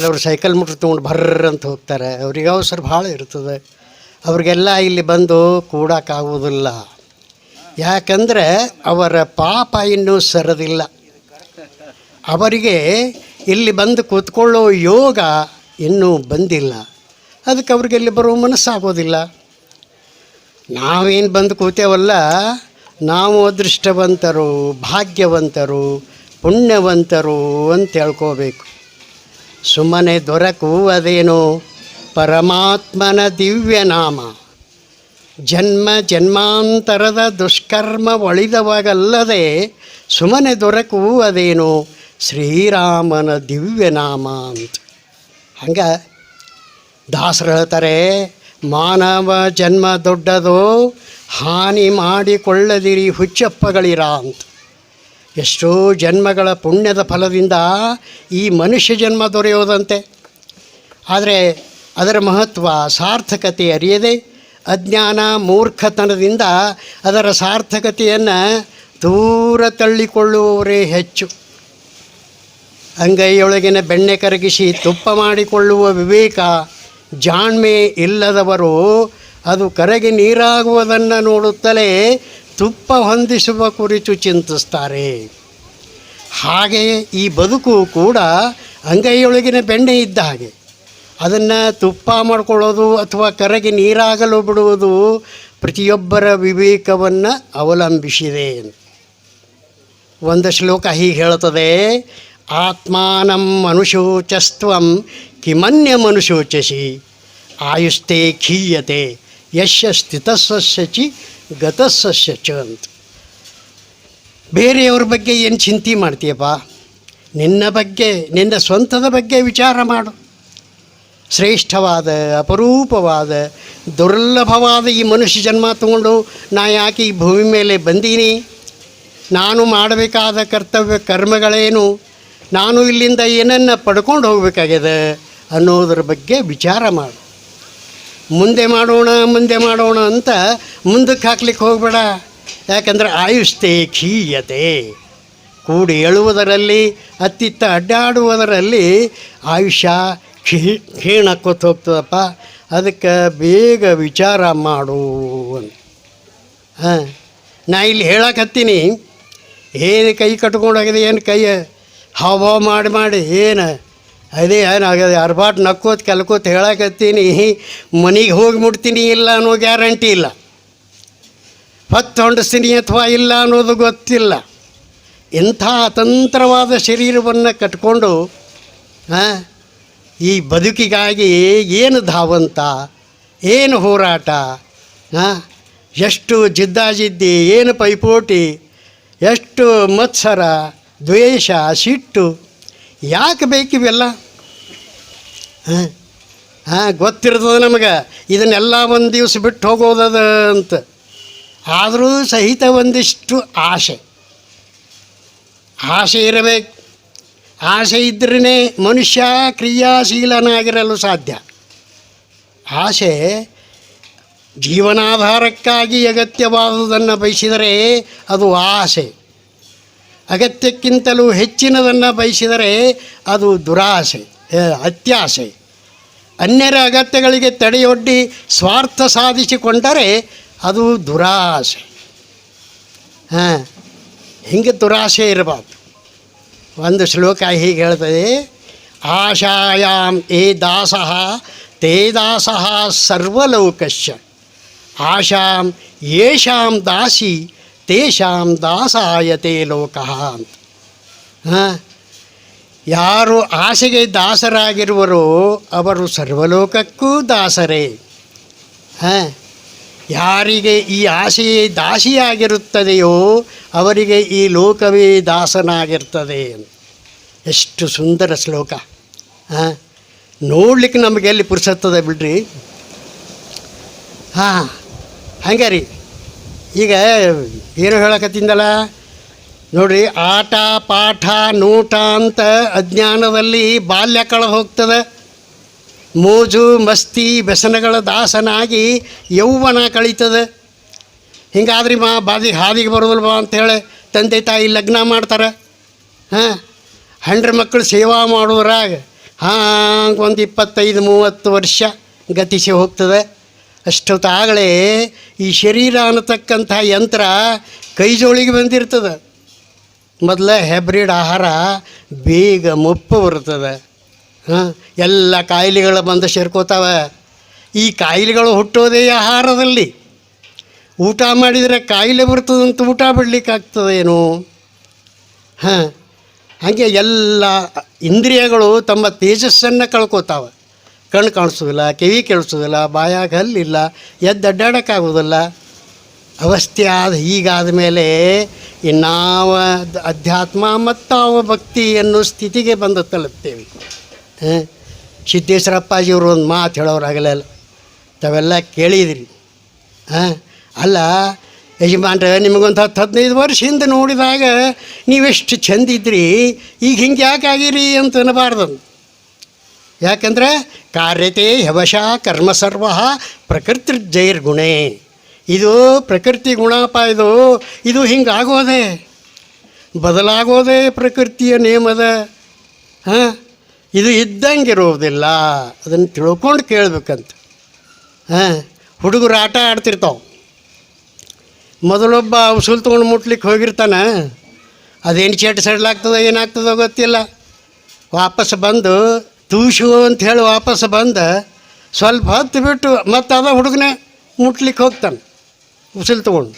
ಕೆಲವರು ಸೈಕಲ್ ಮುಟ್ರು ತೊಗೊಂಡು ಬರ್ರ ಅಂತ ಹೋಗ್ತಾರೆ. ಅವ್ರಿಗೆ ಅವಸರ ಭಾಳ ಇರ್ತದೆ. ಅವ್ರಿಗೆಲ್ಲ ಇಲ್ಲಿ ಬಂದು ಕೂಡಕ್ಕಾಗುವುದಿಲ್ಲ ಯಾಕಂದರೆ ಅವರ ಪಾಪ ಇನ್ನೂ ಸರದಿಲ್ಲ. ಅವರಿಗೆ ಇಲ್ಲಿ ಬಂದು ಕೂತ್ಕೊಳ್ಳೋ ಯೋಗ ಇನ್ನೂ ಬಂದಿಲ್ಲ. ಅದಕ್ಕೆ ಅವ್ರಿಗೆ ಇಲ್ಲಿ ಬರೋ ಮನಸ್ಸಾಗೋದಿಲ್ಲ. ನಾವೇನು ಬಂದು ಕೂತೇವಲ್ಲ, ನಾವು ಅದೃಷ್ಟವಂತರು, ಭಾಗ್ಯವಂತರು, ಪುಣ್ಯವಂತರು ಅಂತ ಹೇಳ್ಕೋಬೇಕು. ಸುಮ್ಮನೆ ದೊರಕುವುದೇನು? ಪರಮಾತ್ಮನ ದಿವ್ಯನಾಮ ಜನ್ಮ ಜನ್ಮಾಂತರದ ದುಷ್ಕರ್ಮ ಒಳಿದವಾಗಲ್ಲದೆ ಸುಮ್ಮನೆ ದೊರಕುವುದೇನು? ಶ್ರೀರಾಮನ ದಿವ್ಯನಾಮ ಅಂತ. ಹಂಗೆ ದಾಸರು ಹೇಳ್ತಾರೆ ಮಾನವ ಜನ್ಮ ದೊಡ್ಡದು ಹಾನಿ ಮಾಡಿಕೊಳ್ಳದಿರಿ ಹುಚ್ಚಪ್ಪಗಳಿರ ಅಂತ. ಎಷ್ಟೋ ಜನ್ಮಗಳ ಪುಣ್ಯದ ಫಲದಿಂದ ಈ ಮನುಷ್ಯ ಜನ್ಮ ದೊರೆಯೋದಂತೆ ಆದರೆ ಅದರ ಮಹತ್ವ ಸಾರ್ಥಕತೆ ಅರಿಯದೆ, ಅಜ್ಞಾನ ಮೂರ್ಖತನದಿಂದ ಅದರ ಸಾರ್ಥಕತೆಯನ್ನು ದೂರ ತಳ್ಳಿಕೊಳ್ಳುವವರೇ ಹೆಚ್ಚು. ಅಂಗೈಯೊಳಗಿನ ಬೆಣ್ಣೆ ಕರಗಿಸಿ ತುಪ್ಪ ಮಾಡಿಕೊಳ್ಳುವ ವಿವೇಕ ಜಾಣ್ಮೆ ಇಲ್ಲದವರು ಅದು ಕರಗಿ ನೀರಾಗುವುದನ್ನು ನೋಡುತ್ತಲೇ ತುಪ್ಪ ಹೊಂದಿಸುವ ಕುರಿತು ಚಿಂತಿಸ್ತಾರೆ. ಹಾಗೆಯೇ ಈ ಬದುಕು ಕೂಡ ಅಂಗೈಯೊಳಗಿನ ಬೆಣ್ಣೆ ಇದ್ದ ಹಾಗೆ. ಅದನ್ನು ತುಪ್ಪ ಮಾಡಿಕೊಳ್ಳೋದು ಅಥವಾ ಕರಗಿ ನೀರಾಗಲು ಬಿಡುವುದು ಪ್ರತಿಯೊಬ್ಬರ ವಿವೇಕವನ್ನು ಅವಲಂಬಿಸಿದೆ. ಒಂದು ಶ್ಲೋಕ ಹೀಗೆ ಹೇಳ್ತದೆ ಆತ್ಮಾನಂ ಮನುಷೋಚಸ್ತ್ವಂ ಕಿಮನ್ಯ ಮನುಷೋಚಸಿ ಆಯುಸ್ತೆ ಖೀಯತೆ ಯಶ ಸ್ಥಿತಸ್ಸಸ್ಯ ಗತಸ್ಸಸ್ಯ ಚ ಅಂತ. ಬೇರೆಯವ್ರ ಬಗ್ಗೆ ಏನು ಚಿಂತೆ ಮಾಡ್ತೀಯಪ್ಪ? ನಿನ್ನ ಬಗ್ಗೆ, ನಿನ್ನ ಸ್ವಂತದ ಬಗ್ಗೆ ವಿಚಾರ ಮಾಡು. ಶ್ರೇಷ್ಠವಾದ, ಅಪರೂಪವಾದ, ದುರ್ಲಭವಾದ ಈ ಮನುಷ್ಯ ಜನ್ಮ ತಗೊಂಡು ನಾ ಯಾಕೆ ಈ ಭೂಮಿ ಮೇಲೆ ಬಂದೀನಿ? ನಾನು ಮಾಡಬೇಕಾದ ಕರ್ತವ್ಯ ಕರ್ಮಗಳೇನು? ನಾನು ಇಲ್ಲಿಂದ ಏನನ್ನು ಪಡ್ಕೊಂಡು ಹೋಗ್ಬೇಕಾಗ್ಯದ ಅನ್ನೋದ್ರ ಬಗ್ಗೆ ವಿಚಾರ ಮಾಡು. ಮುಂದೆ ಮಾಡೋಣ ಮುಂದೆ ಮಾಡೋಣ ಅಂತ ಮುಂದಕ್ಕೆ ಹಾಕ್ಲಿಕ್ಕೆ ಹೋಗಬೇಡ. ಯಾಕಂದ್ರೆ ಆಯುಷ್ತೆ ಕ್ಷೀಯತೆ ಕೂಡಿ ಎಳುವುದರಲ್ಲಿ, ಅತ್ತಿತ್ತ ಅಡ್ಡಾಡುವುದರಲ್ಲಿ ಆಯುಷ್ಯ ಕ್ಷೀಣ ಕ್ಷೀಣಕ್ಕೊತ್ತು ಹೋಗ್ತದಪ್ಪ. ಅದಕ್ಕೆ ಬೇಗ ವಿಚಾರ ಮಾಡು ಅಂತ. ಹಾಂ, ನಾ ಇಲ್ಲಿ ಹೇಳಕತ್ತೀನಿ. ಏನು ಕೈ ಕಟ್ಕೊಂಡೋಗಿದೆ, ಏನು ಕೈ ಹಾವ ಮಾಡಿ ಮಾಡಿ, ಏನು ಅದೇ ಏನಾಗದೆ ಅರ್ಬಾಟ್ ನಕ್ಕೋತ್ ಕಲ್ಕೋತ್ ಹೇಳಕತ್ತೀನಿ ಮನೆಗೆ ಹೋಗಿ ಮುಟ್ತೀನಿ ಇಲ್ಲ ಅನ್ನೋ ಗ್ಯಾರಂಟಿ ಇಲ್ಲ. ಹೊತ್ತು ಹೊಂಡಿಸ್ತೀನಿ ಅಥವಾ ಇಲ್ಲ ಅನ್ನೋದು ಗೊತ್ತಿಲ್ಲ. ಇಂಥ ಅತಂತ್ರವಾದ ಶರೀರವನ್ನು ಕಟ್ಕೊಂಡು ಈ ಬದುಕಿಗಾಗಿ ಏನು ಧಾವಂತ, ಏನು ಹೋರಾಟ ಎಷ್ಟು ಜಿದ್ದಾಜಿದ್ದಿ, ಏನು ಪೈಪೋಟಿ, ಎಷ್ಟು ಮತ್ಸರ, ದ್ವೇಷ, ಸಿಟ್ಟು ಯಾಕೆ ಬೇಕಿವೆಲ್ಲ ಹಾಂ? ಹಾಂ, ಗೊತ್ತಿರ್ತದೆ ನಮಗೆ. ಇದನ್ನೆಲ್ಲ ಒಂದು ದಿವಸ ಬಿಟ್ಟು ಹೋಗೋದದ ಅಂತ. ಆದರೂ ಸಹಿತ ಒಂದಿಷ್ಟು ಆಸೆ ಆಸೆ ಇರಬೇಕು. ಆಸೆ ಇದ್ರೇ ಮನುಷ್ಯ ಕ್ರಿಯಾಶೀಲನಾಗಿರಲು ಸಾಧ್ಯ. ಆಸೆ ಜೀವನಾಧಾರಕ್ಕಾಗಿ ಅಗತ್ಯವಾದುದನ್ನು ಬಯಸಿದರೆ ಅದು ಆಸೆ ಅಗತ್ಯಕ್ಕಿಂತಲೂ ಹೆಚ್ಚಿನದನ್ನು ಬಯಸಿದರೆ ಅದು ದುರಾಸೆ ಅತ್ಯಾಸೆ. ಅನ್ಯರ ಅಗತ್ಯಗಳಿಗೆ ತಡೆಯೊಡ್ಡಿ ಸ್ವಾರ್ಥ ಸಾಧಿಸಿಕೊಂಡರೆ ಅದು ದುರಾಸೆ. ಹಾಂ, ಹಿಂಗೆ ದುರಾಸೆ ಇರಬಾರ್ದು. ಒಂದು ಶ್ಲೋಕ ಹೀಗೆ ಹೇಳ್ತದೆ ಆಶಾಯಾಮ್ ಏ ದಾಸಃ, ತೇ ದಾಸಃ ಸರ್ವಲೋಕಶ್ಯ ಆಶಾಂ ಯೇಷಾಂ ದಾಸಿ ತೇಷಾಂ ದಾಸಾಯತೆ ಲೋಕಃ ಅಂತ ಹಾಂ? ಯಾರು ಆಸೆಗೆ ದಾಸರಾಗಿರುವರೋ ಅವರು ಸರ್ವಲೋಕಕ್ಕೂ ದಾಸರೇ। ಹಾಂ? ಯಾರಿಗೆ ಈ ಆಸೆಯೇ ದಾಸಿಯಾಗಿರುತ್ತದೆಯೋ ಅವರಿಗೆ ಈ ಲೋಕವೇ ದಾಸನಾಗಿರ್ತದೆ। ಎಷ್ಟು ಸುಂದರ ಶ್ಲೋಕ। ಹಾಂ? ನೋಡ್ಲಿಕ್ಕೆ ನಮಗೆ ಎಲ್ಲಿ ಪುರ್ಸತ್ತದ ಬಿಡ್ರಿ। ಹಾಂ? ಹಂಗೆ ರೀ ಈಗ ಏನು ಹೇಳಕತ್ತಿಂದಲ್ಲ ನೋಡ್ರಿ, ಆಟ, ಪಾಠ, ನೋಟ ಅಂತ ಅಜ್ಞಾನದಲ್ಲಿ ಬಾಲ್ಯ ಕಳೆದು ಹೋಗ್ತದೆ. ಮೋಜು, ಮಸ್ತಿ, ವ್ಯಸನಗಳ ದಾಸನಾಗಿ ಯೌವನ ಕಳೀತದೆ. ಹಿಂಗಾದ್ರಿ ಮಾ ಬಾದಿ ಹಾದಿಗೆ ಬರೋದಿಲ್ಲ ಬಾ ಅಂತೇಳಿ ತಂದೆ ತಾಯಿ ಲಗ್ನ ಮಾಡ್ತಾರೆ. ಹಾಂ, ಹಂಡ್ರೆ ಮಕ್ಕಳು ಸೇವಾ ಮಾಡೋದ್ರಾಗ ಹಾಂ ಒಂದು ಇಪ್ಪತ್ತೈದು, ಮೂವತ್ತು ವರ್ಷ ಗತಿಸಿ ಹೋಗ್ತದೆ. ಅಷ್ಟೊತ್ತಾಗಲೇ ಈ ಶರೀರ ಅನ್ನತಕ್ಕಂಥ ಯಂತ್ರ ಕೈ ಜೋಳಿಗೆ ಬಂದಿರ್ತದೆ. ಮೊದಲ ಹೆಬ್ರಿಡ್ ಆಹಾರ ಬೇಗ ಮುಪ್ಪು ಬರ್ತದೆ ಹಾಂ? ಎಲ್ಲ ಕಾಯಿಲೆಗಳು ಬಂದು ಸೇರ್ಕೋತಾವೆ. ಈ ಕಾಯಿಲೆಗಳು ಹುಟ್ಟೋದೇ ಆಹಾರದಲ್ಲಿ. ಊಟ ಮಾಡಿದರೆ ಕಾಯಿಲೆ ಬರ್ತದಂತ ಊಟ ಬಿಡ್ಲಿಕ್ಕಾಗ್ತದೇನು ಹಾಂ? ಹಾಗೆ ಎಲ್ಲ ಇಂದ್ರಿಯಗಳು ತಮ್ಮ ತೇಜಸ್ಸನ್ನು ಕಳ್ಕೊತಾವೆ. ಕಣ್ಣು ಕಾಣಿಸೋದಿಲ್ಲ ಕಿವಿ ಕೇಳಿಸೋದಿಲ್ಲ ಬಾಯಾಗ ಹಲ್ಲಿಲ್ಲ, ಎದ್ದು ಅಡ್ಡಾಡೋಕ್ಕಾಗೋದಿಲ್ಲ ಅವಸ್ಥೆ ಆದ ಹೀಗಾದ ಮೇಲೆ ಇನ್ನಾವ ಅಧ್ಯಾತ್ಮ ಮತ್ತು ಅವ ಭಕ್ತಿ ಅನ್ನೋ ಸ್ಥಿತಿಗೆ ಬಂದು ತಲುಪ್ತೇವೆ. ಹಾಂ? ಸಿದ್ದೇಶ್ವರಪ್ಪಾಜಿಯವರು ಒಂದು ಮಾತು ಹೇಳೋರಾಗಲ್ಲ ತಾವೆಲ್ಲ ಕೇಳಿದಿರಿ. ಹಾಂ? ಅಲ್ಲ, ಯಜಮಾನ್ರೆ ನಿಮಗೊಂದು ಹತ್ತು ಹದಿನೈದು ವರ್ಷ ಹಿಂದೆ ನೋಡಿದಾಗ ನೀವೆಷ್ಟು ಚಂದಿದ್ರಿ, ಈಗ ಹಿಂಗೆ ಯಾಕೆ ಆಗಿರಿ ಅಂತ ಅನ್ನಬಾರ್ದಂದು ಯಾಕಂದ್ರೆ ಕಾರ್ಯತೆ ಹವಶ ಕರ್ಮ ಸರ್ವ ಪ್ರಕೃತಿ ಜೈರ್ಗುಣೆ ಇದು ಪ್ರಕೃತಿ ಗುಣಪ ಇದು. ಇದು ಹಿಂಗಾಗೋದೆ. ಬದಲಾಗೋದೆ ಬದಲಾಗೋದೇ ಪ್ರಕೃತಿಯ ನಿಯಮದ. ಹಾಂ? ಇದು ಇದ್ದಂಗೆ ಇರೋದಿಲ್ಲ ಅದನ್ನು ತಿಳ್ಕೊಂಡು ಕೇಳಬೇಕಂತ. ಹಾಂ? ಹುಡುಗರು ಆಟ ಆಡ್ತಿರ್ತಾವೆ. ಮೊದಲೊಬ್ಬ ಉಸುಲ್ ತೊಗೊಂಡು ಮುಟ್ಲಿಕ್ಕೆ ಹೋಗಿರ್ತಾನೆ. ಅದೇನು ಚೇಟ್ ಸಡ್ಲಾಗ್ತದೋ ಏನಾಗ್ತದೋ ಗೊತ್ತಿಲ್ಲ. ವಾಪಸ್ ಬಂದು ತೂಸು ಅಂತ ಹೇಳಿ ವಾಪಸ್ ಬಂದ, ಸ್ವಲ್ಪ ಹೊತ್ತು ಬಿಟ್ಟು ಮತ್ತೆ ಅದ ಹುಡುಗನೇ ಮುಟ್ಲಿಕ್ಕೆ ಹೋಗ್ತಾನೆ, ಉಸಿಲು ತೊಗೊಂಡು.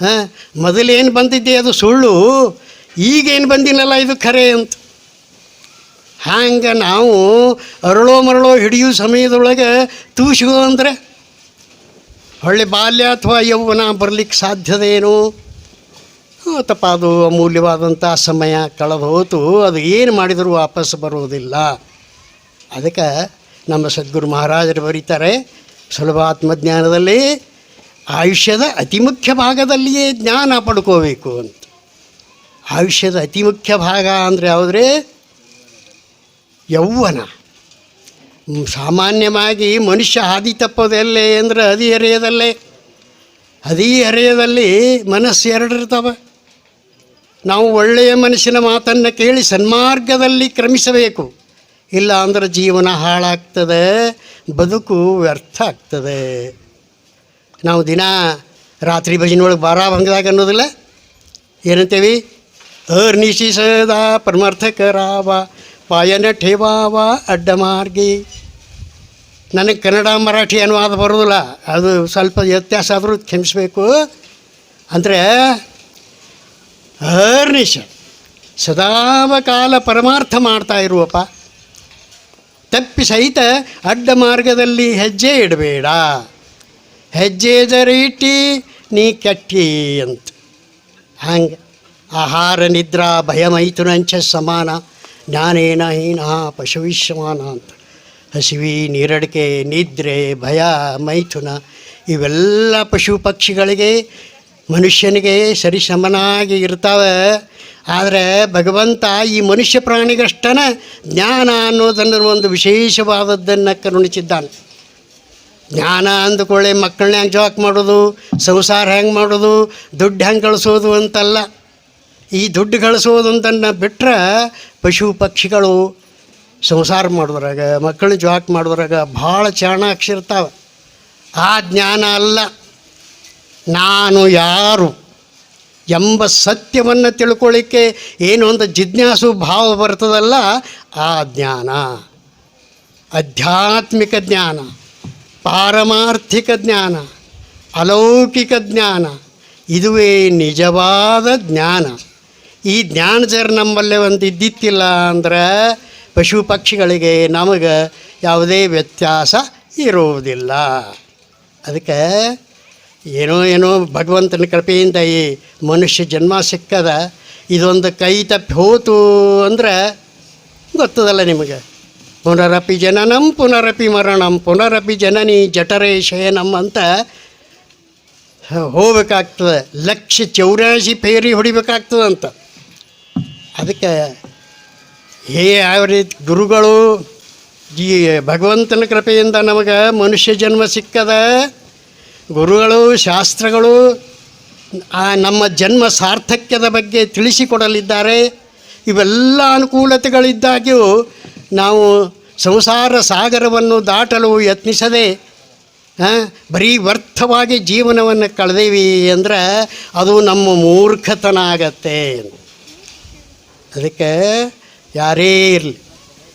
ಹಾಂ ಮೊದಲೇನು ಬಂದಿದ್ದೆ ಅದು ಸುಳ್ಳು ಈಗೇನು ಬಂದಿನಲ್ಲ ಇದು ಖರೆ ಅಂತ. ಹಂಗೆ ನಾವು ಅರಳೋ ಮರಳೋ ಹಿಡಿಯೋ ಸಮಯದೊಳಗೆ ತೂಸು ಅಂದರೆ, ಹೊಳ್ಳಿ ಬಾಲ್ಯ ಅಥವಾ ಯೌವನ ಬರಲಿಕ್ಕೆ ಸಾಧ್ಯದೇನು? ತಪ್ಪ ಅದು ಅಮೂಲ್ಯವಾದಂಥ ಸಮಯ ಕಳೆದು ಹೋತು ಅದು ಏನು ಮಾಡಿದರೂ ವಾಪಸ್ ಬರುವುದಿಲ್ಲ ಅದಕ್ಕೆ ನಮ್ಮ ಸದ್ಗುರು ಮಹಾರಾಜರು ಬರೀತಾರೆ ಸುಲಭ ಆತ್ಮಜ್ಞಾನದಲ್ಲಿ ಆಯುಷ್ಯದ ಅತಿ ಮುಖ್ಯ ಭಾಗದಲ್ಲಿಯೇ ಜ್ಞಾನ ಪಡ್ಕೋಬೇಕು ಅಂತ. ಆಯುಷ್ಯದ ಅತಿ ಮುಖ್ಯ ಭಾಗ ಅಂದರೆ ಯಾವುದ್ರೆ? ಯೌವನ ಸಾಮಾನ್ಯವಾಗಿ ಮನುಷ್ಯ ಹಾದಿ ತಪ್ಪೋದೆಲ್ಲೇ ಅಂದರೆ ಹದಿ ಹರೆಯದಲ್ಲೇ ಹದಿ ಹರೆಯದಲ್ಲಿ ಮನಸ್ಸು ಎರಡಿರ್ತವೆ ನಾವು ಒಳ್ಳೆಯ ಮನಸ್ಸಿನ ಮಾತನ್ನು ಕೇಳಿ ಸನ್ಮಾರ್ಗದಲ್ಲಿ ಕ್ರಮಿಸಬೇಕು. ಇಲ್ಲ ಅಂದ್ರೆ ಜೀವನ ಹಾಳಾಗ್ತದೆ, ಬದುಕು ವ್ಯರ್ಥ ಆಗ್ತದೆ ನಾವು ದಿನ ರಾತ್ರಿ ಭಜನೊಳಗೆ ಬಾರ ಭಂಗದಾಗ ಅನ್ನೋದಿಲ್ಲ. ಏನಂತೇವಿ? ಅರ್ನಿಶಿಸದ ಪರಮಾರ್ಥಕರಾವ ಪಾಯನ ಠೇವಾವ ಅಡ್ಡ ಮಾರ್ಗಿ. ನನಗೆ ಕನ್ನಡ, ಮರಾಠಿ ಅನುವಾದ ಬರೋದಿಲ್ಲ. ಅದು ಸ್ವಲ್ಪ ವ್ಯತ್ಯಾಸ ಆದರೂ ಕ್ಷಮಿಸಬೇಕು. ಅಂದರೆ ಅರ್ನಿಶ ಸದಾವಕಾಲ ಪರಮಾರ್ಥ ಮಾಡ್ತಾ ಇರುವಪ್ಪ. ತಪ್ಪಿ ಸಹಿತ ಅಡ್ಡ ಮಾರ್ಗದಲ್ಲಿ ಹೆಜ್ಜೆ ಇಡಬೇಡ. ಹೆಜ್ಜೆ ಇಟ್ಟಿ ನೀ ಕೆಟ್ಟಿ ಅಂತ. ಹಂಗೆ. ಆಹಾರ, ನಿದ್ರಾ ಭಯಮೈಥುನಂಚ ಸಮಾನ. ಜ್ಞಾನೇನ ಹೀನ ಪಶುವಿಶ್ವಮಾನ ಅಂತ. ಹಸಿವಿ, ನೀರಡಿಕೆ, ನಿದ್ರೆ, ಭಯ, ಮೈಥುನ ಇವೆಲ್ಲ ಪಶು ಪಕ್ಷಿಗಳಿಗೆ, ಮನುಷ್ಯನಿಗೆ ಸರಿಸಮನಾಗಿ ಇರ್ತಾವೆ. ಆದರೆ ಭಗವಂತ ಈ ಮನುಷ್ಯ ಪ್ರಾಣಿಗಷ್ಟನ ಜ್ಞಾನ ಅನ್ನೋದನ್ನು ಒಂದು ವಿಶೇಷವಾದದ್ದನ್ನು ಕರುಣಿಸಿದ್ದಾನೆ. ಜ್ಞಾನ ಅಂದುಕೊಳ್ಳೆ ಮಕ್ಕಳನ್ನ ಹೆಂಗೆ ಜೋಕ್ ಮಾಡೋದು, ಸಂಸಾರ ಹೆಂಗೆ ಮಾಡೋದು, ದುಡ್ಡು ಹೆಂಗೆ ಗಳಿಸೋದು ಅಂತಲ್ಲ. ಈ ದುಡ್ಡು ಗಳಿಸೋದು ಅಂತನ್ನು ಬಿಟ್ಟರೆ ಪಶು ಪಕ್ಷಿಗಳು ಸಂಸಾರ ಮಾಡೋದ್ರಾಗ ಮಕ್ಕಳನ್ನ ಜಾಕ್ ಮಾಡೋದ್ರಾಗ ಭಾಳ ಚಾಣಾಕ್ಷ ಇರ್ತಾವೆ ಆ ಜ್ಞಾನ ಅಲ್ಲ. ನಾನು ಯಾರು? ಎಂಬ ಸತ್ಯವನ್ನು ತಿಳ್ಕೊಳ್ಳಿಕ್ಕೆ ಏನು ಒಂದು ಜಿಜ್ಞಾಸು ಭಾವ ಬರ್ತದಲ್ಲ, ಆ ಜ್ಞಾನ. ಆಧ್ಯಾತ್ಮಿಕ ಜ್ಞಾನ, ಪಾರಮಾರ್ಥಿಕ ಜ್ಞಾನ, ಅಲೌಕಿಕ ಜ್ಞಾನ, ಇದುವೇ ನಿಜವಾದ ಜ್ಞಾನ. ಈ ಜ್ಞಾನ ಜರ್ ನಮ್ಮಲ್ಲೇ ಒಂದು ಇದ್ದಿತ್ತಿಲ್ಲ ಅಂದ್ರೆ ಪಶು ಪಕ್ಷಿಗಳಿಗೆ ನಮಗೆ ಯಾವುದೇ ವ್ಯತ್ಯಾಸ ಇರುವುದಿಲ್ಲ. ಅದಕ್ಕೆ ಏನೋ ಏನೋ ಭಗವಂತನ ಕೃಪೆಯಿಂದ ಈ ಮನುಷ್ಯ ಜನ್ಮ ಸಿಕ್ಕದ, ಇದೊಂದು ಕೈ ತಪ್ಪಿ ಹೋತು ಅಂದ್ರೆ ಗೊತ್ತದಲ್ಲ ನಿಮಗೆ. ಪುನರಪಿ ಜನನಂ, ಪುನರಪಿ ಮರಣಂ, ಪುನರಪಿ ಜನನಿ ಜಠರೇ ಶಯನಂ ಅಂತ ಹೋಗ್ಬೇಕಾಗ್ತದೆ. ಲಕ್ಷ ಚೌರಾಶಿ ಫೇರಿ ಅಂತ. ಅದಕ್ಕೆ ಹೇ ಯಾವ ರೀತಿ ಗುರುಗಳು, ಈ ಭಗವಂತನ ಕೃಪೆಯಿಂದ ನಮಗೆ ಮನುಷ್ಯ ಜನ್ಮ ಸಿಕ್ಕದ ಗುರುಗಳು, ಶಾಸ್ತ್ರಗಳು ನಮ್ಮ ಜನ್ಮ ಸಾರ್ಥಕ್ಯದ ಬಗ್ಗೆ ತಿಳಿಸಿಕೊಡಲಿದ್ದಾರೆ. ಇವೆಲ್ಲ ಅನುಕೂಲತೆಗಳಿದ್ದಾಗ್ಯೂ ನಾವು ಸಂಸಾರ ಸಾಗರವನ್ನು ದಾಟಲು ಯತ್ನಿಸದೆ ಬರೀ ವ್ಯರ್ಥವಾಗಿ ಜೀವನವನ್ನು ಕಳೆದೇವಿ ಅಂದ್ರೆ ಅದು ನಮ್ಮ ಮೂರ್ಖತನ ಆಗತ್ತೆ. ಅದಕ್ಕೆ ಯಾರೇ ಇರಲಿ.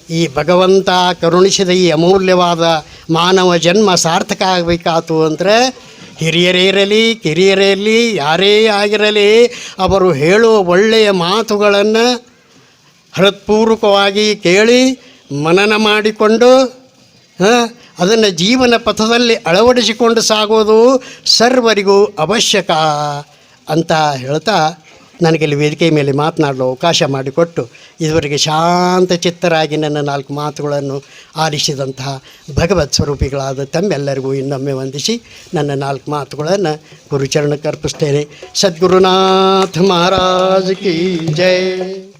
ಈ ಭಗವಂತ ಕರುಣಿಸಿದ ಈ ಅಮೂಲ್ಯವಾದ ಮಾನವ ಜನ್ಮ ಸಾರ್ಥಕ ಆಗಬೇಕಾತು ಅಂದರೆ ಹಿರಿಯರೇ ಇರಲಿ, ಕಿರಿಯರೇ ಇರಲಿ, ಯಾರೇ ಆಗಿರಲಿ, ಅವರು ಹೇಳುವ ಒಳ್ಳೆಯ ಮಾತುಗಳನ್ನು ಹೃತ್ಪೂರ್ವಕವಾಗಿ ಕೇಳಿ ಮನನ ಮಾಡಿಕೊಂಡು ಅದನ್ನು ಜೀವನ ಪಥದಲ್ಲಿ ಅಳವಡಿಸಿಕೊಂಡು ಸಾಗೋದು ಸರ್ವರಿಗೂ ಅವಶ್ಯಕ ಅಂತ ಹೇಳ್ತಾ ನನಗೆ ಇಲ್ಲಿ ವೇದಿಕೆ ಮೇಲೆ ಮಾತನಾಡಲು ಅವಕಾಶ ಮಾಡಿಕೊಟ್ಟು ಇದುವರೆಗೆ ಶಾಂತ ಚಿತ್ತರಾಗಿ ನನ್ನ ನಾಲ್ಕು ಮಾತುಗಳನ್ನು ಆಲಿಸಿದಂತಹ ಭಗವತ್ ಸ್ವರೂಪಿಗಳಾದ ತಮ್ಮೆಲ್ಲರಿಗೂ ಇನ್ನೊಮ್ಮೆ ವಂದಿಸಿ ನನ್ನ ನಾಲ್ಕು ಮಾತುಗಳನ್ನು ಗುರುಚರಣಕ್ಕೆ ಅರ್ಪಿಸ್ತೇನೆ. ಸದ್ಗುರುನಾಥ ಮಹಾರಾಜ್ ಕಿ ಜೈ.